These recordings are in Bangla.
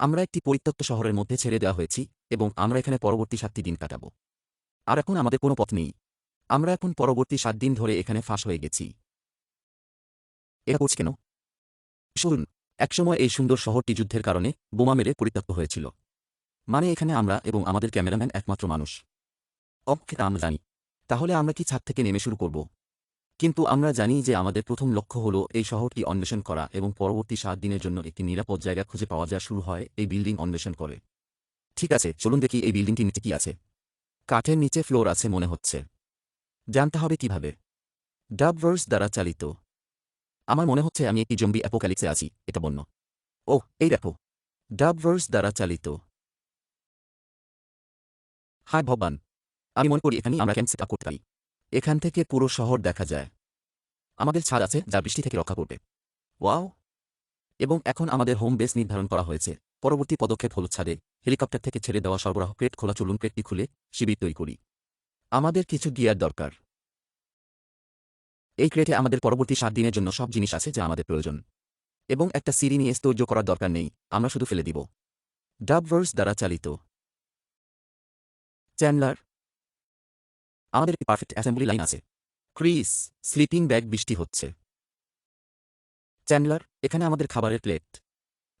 আমরা একটি পরিত্যক্ত শহরের মধ্যে ছেড়ে দেওয়া হয়েছি এবং আমরা এখানে পরবর্তী সাতটি দিন কাটাব। আর এখন আমাদের কোনো পথ নেই। আমরা এখন পরবর্তী সাত দিন ধরে এখানে ফাঁস হয়ে গেছি। এটা করছি কেন? শুনুন, একসময় এই সুন্দর শহরটি যুদ্ধের কারণে বোমা মেরে পরিত্যক্ত হয়েছিল। মানে এখানে আমরা এবং আমাদের ক্যামেরাম্যান একমাত্র মানুষ। অক্ষে তা আমরা জানি। তাহলে আমরা কি ছাদ থেকে নেমে শুরু করব? কিন্তু আমরা জানি যে আমাদের প্রথম লক্ষ্য হল এই শহরটি অন্বেষণ করা এবং পরবর্তী সাত দিনের জন্য একটি নিরাপদ জায়গা খুঁজে পাওয়া যা শুরু হয় এই বিল্ডিং অন্বেষণ করে। ঠিক আছে, চলুন দেখি এই বিল্ডিংটির নিচে কি আছে। কাঠের নিচে ফ্লোর আছে মনে হচ্ছে। জানতে হবে কীভাবে। ডাবভার্স দ্বারা চালিত। আমার মনে হচ্ছে আমি একটি জম্বি অ্যাপোক্যালিক্সে আছি, এটা বন্য। ও, এই দেখো। ডাবভার্স দ্বারা চালিত। হায় ভগবান। আমি মনে করি এখানে আমরা ক্যাম্প সেট করতে পারি। এখান থেকে পুরো শহর দেখা যায়। আমাদের ছাদ আছে যা বৃষ্টি থেকে রক্ষা করবে। ওয়াও! এবং এখন আমাদের হোম বেস নির্ধারণ করা হয়েছে। পরবর্তী পদক্ষেপ হল ছাদে হেলিকপ্টার থেকে ছেড়ে দেওয়া সরবরাহ ক্রেট খোলা চলুন ক্রেটটি খুলে শিবির তৈরি করি। আমাদের কিছু গিয়ার দরকার। এই ক্রেটে আমাদের পরবর্তী সাত দিনের জন্য সব জিনিস আছে যা আমাদের প্রয়োজন। এবং একটা সিঁড়ি নিয়ে স্তৌর্য করার দরকার নেই। আমরা শুধু ফেলে দিব। ডাবভার্স দ্বারা চালিত। চ্যান্ডলার আমাদের একটি পারফেক্ট অ্যাসেম্বলি লাইন আছে? ক্রিস স্লিপিং ব্যাগ বৃষ্টি হচ্ছে। চ্যান্ডলার এখানে আমাদের খাবারের প্লেট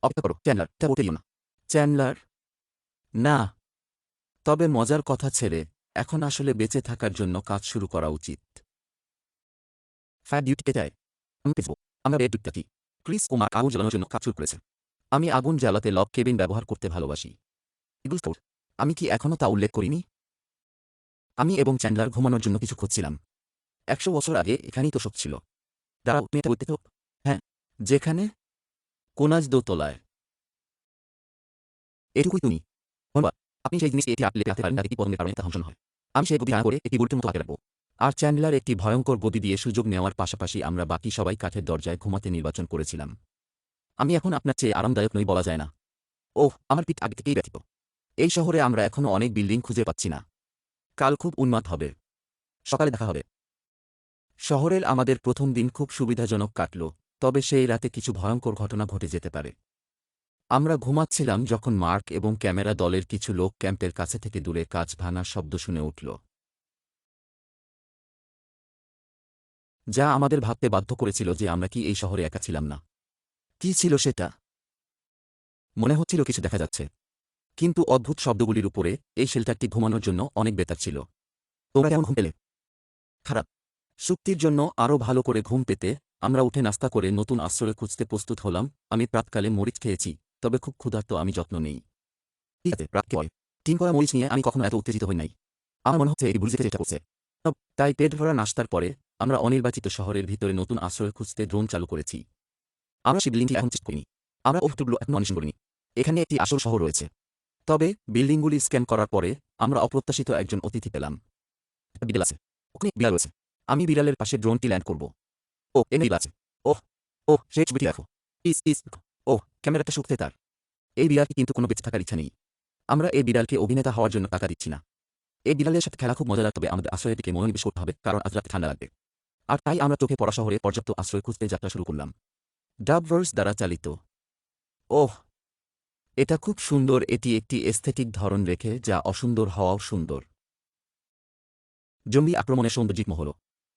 অপেক্ষা করো চ্যান্ডলার তা বলতেইও না। চ্যান্ডলার না। তবে মজার কথা ছেড়ে, এখন আসলে বেঁচে থাকার জন্য কাজ শুরু করা উচিত। ফায়ার ডিউটিতে যায় আমি পেছবো আমরা রেড ডিউটি ক্রিস ও আগুন জ্বালানোর জন্য কাজ শুরু করেছে আমি আগুন জ্বালাতে লক কেবিন ব্যবহার করতে ভালোবাসি। আমি কি এখনও তা উল্লেখ করিনি? আমি এবং চ্যান্ডলার ঘুমানোর জন্য কিছু খুঁজছিলাম। একশো বছর আগে এখানেই তো সব ছিল। দাঁড়াও, তুমি এটা বলতে তো হ্যাঁ যেখানে কোনাজ দোতলায়। এটুকুই তুমি। আপনি সেই জিনিস এটি আপনি রাখতে পারেন যাতে কি পতনের কারণে তা ধ্বংসন হয়? আমি সেই গতি করে একটি বুলেটের মতো হাতে রাখব। আর চ্যান্ডলার একটি ভয়ঙ্কর গতি দিয়ে সুযোগ নেওয়ার পাশাপাশি আমরা বাকি সবাই কাঠের দরজায় ঘুমাতে নির্বাচন করেছিলাম। আমি এখন আপনার চেয়ে আরামদায়ক নই বলা যায় না। ওহ, আমার পিঠ আগে থেকেই ব্যথিত। এই শহরে আমরা এখনও অনেক বিল্ডিং খুঁজে পাচ্ছি না। কাল খুব উন্মাদ হবে। সকালে দেখা হবে। শহরের আমাদের প্রথম দিন খুব সুবিধাজনক কাটল, তবে সেই রাতে কিছু ভয়ঙ্কর ঘটনা ঘটে যেতে পারে। আমরা ঘুমাচ্ছিলাম যখন মার্ক এবং ক্যামেরা দলের কিছু লোক ক্যাম্পের কাছে থেকে দূরে কাজ ভাঙার শব্দ শুনে উঠল। যা আমাদের ভাবতে বাধ্য করেছিল যে আমরা কি এই শহরে একা ছিলাম না। কি ছিল সেটা? মনে হচ্ছিল কিছু দেখা যাচ্ছে। কিন্তু অদ্ভুত শব্দগুলির উপরে এই শেল্টারটি ঘুমানোর জন্য অনেক বেতার ছিল। তোমরা কেমন ঘুম পেলে? খারাপ। শুক্তির জন্য আরও ভালো করে ঘুম পেতে আমরা উঠে নাস্তা করে নতুন আশ্রয় খুঁজতে প্রস্তুত হলাম। আমি প্রাতকালে মরিচ খেয়েছি, তবে খুব ক্ষুধার্ত আমি যত্ন নেই। ঠিক আছে করা মরিচ নিয়ে আমি কখনো এত উত্তেজিত হই নাই। আমার মনে হচ্ছে এই বুঝতে চেষ্টা করছে। তাই পেট ভরা নাস্তার পরে আমরা অনির্বাচিত শহরের ভিতরে নতুন আশ্রয় খুঁজতে ড্রোন চালু করেছি। আমরা সেই বিল্ডিংটি এখন চেক করিনি। আমরা ওফটুগুলো এখন অন্বেষণ করিনি। এখানে একটি আসল শহর রয়েছে। তবে বিল্ডিংগুলি স্ক্যান করার পরে আমরা অপ্রত্যাশিত একজন অতিথি পেলাম। বিড়াল আছে। ওখানে বিড়াল আমি বিড়ালের পাশে ড্রোনটি ল্যান্ড করব। ও এনে বিড়াল আছে। ওহ সেই ছবিটি দেখো। ইস ইস ও ক্যামেরাটা শুকতে তার। এই বিড়ালটি কিন্তু কোনো বেঁচে থাকার ইচ্ছা নেই। আমরা এই বিড়ালকে অভিনেতা হওয়ার জন্য টাকা দিচ্ছি না। এই বিড়ালের সাথে খেলা খুব মজাদার তবে আমাদের আশ্রয়ের দিকে মনোনিবেশ করতে হবে, কারণ আজ রাতে ঠান্ডা লাগবে। আর তাই আমরা চোখে পড়া শহরে পর্যাপ্ত আশ্রয় খুঁজতে যাত্রা শুরু করলাম। ডাবভার্স দ্বারা চালিত। ওহ এটা খুব সুন্দর, এটি একটি এস্থেটিক ধরন রেখে, যা অসুন্দর হওয়াও সুন্দর। জম্বি আক্রমণের সৌন্দর্যিক হল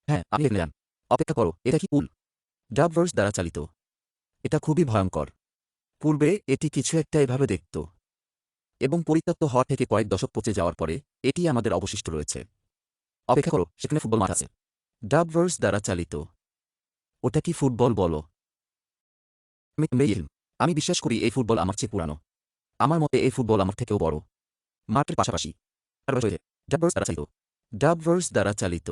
হ্যাঁ আপনি যান। অপেক্ষা করো, এটা কি উল? ডাবভার্স দ্বারা চালিত। এটা খুবই ভয়ঙ্কর। পূর্বে এটি কিছু একটা এভাবে দেখত। এবং পরিত্যক্ত হওয়া থেকে কয়েক দশক পচে যাওয়ার পরে, এটি আমাদের অবশিষ্ট রয়েছে। অপেক্ষা করো, সেখানে ফুটবল মাঠ আছে। ডাবভার্স দ্বারা চালিত। ওটা কি ফুটবল বলো? মেইল আমি বিশ্বাস করি এই ফুটবল আমার চেয়ে পুরানো। আমার মতে এই ফুটবল আমার থেকেও বড়। মাঠের পাশাপাশি দ্বারা চালিত। ডাবভার্স দ্বারা চালিত।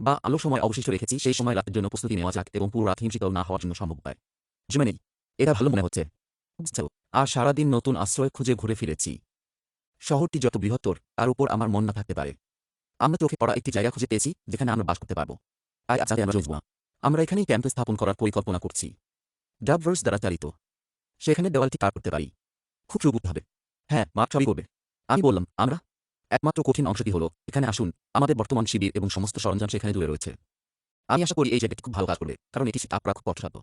বা আলো সময় অবশিষ্ট রেখেছি, সেই সময় রাতের জন্য প্রস্তুতি নেওয়া যাক এবং পুরো রাত হিমশীতল না হওয়ার জন্য সম্ভব হয়। জমে নেই, এটা ভালো মনে হচ্ছে। আর সারাদিন নতুন আশ্রয় খুঁজে ঘুরে ফিরেছি। শহরটি যত বৃহত্তর, তার উপর আমার মন না থাকতে পারে। আমরা চোখে পড়া একটি জায়গা খুঁজে পেয়েছি, যেখানে আমরা বাস করতে পারব। আজ আমরা আমরা এখানেই ক্যাম্প স্থাপন করার পরিকল্পনা করছি। ডাবভার্স দ্বারা চালিত। সেখানে দেওয়ালটি পার করতে পারি। খুব সুবুদ্ধ হবে। হ্যাঁ মাপ সবই করবে। আমি বললাম, আমরা? একমাত্র কঠিন অংশটি হলো, এখানে আসুন, আমাদের বর্তমান শিবির এবং সমস্ত সরঞ্জাম সেখানে দূরে রয়েছে। আমি আশা করি এই জায়গাটি খুব ভালো কাজ করবে, কারণ এটি তাপরা খুব কষ্টসাধ্য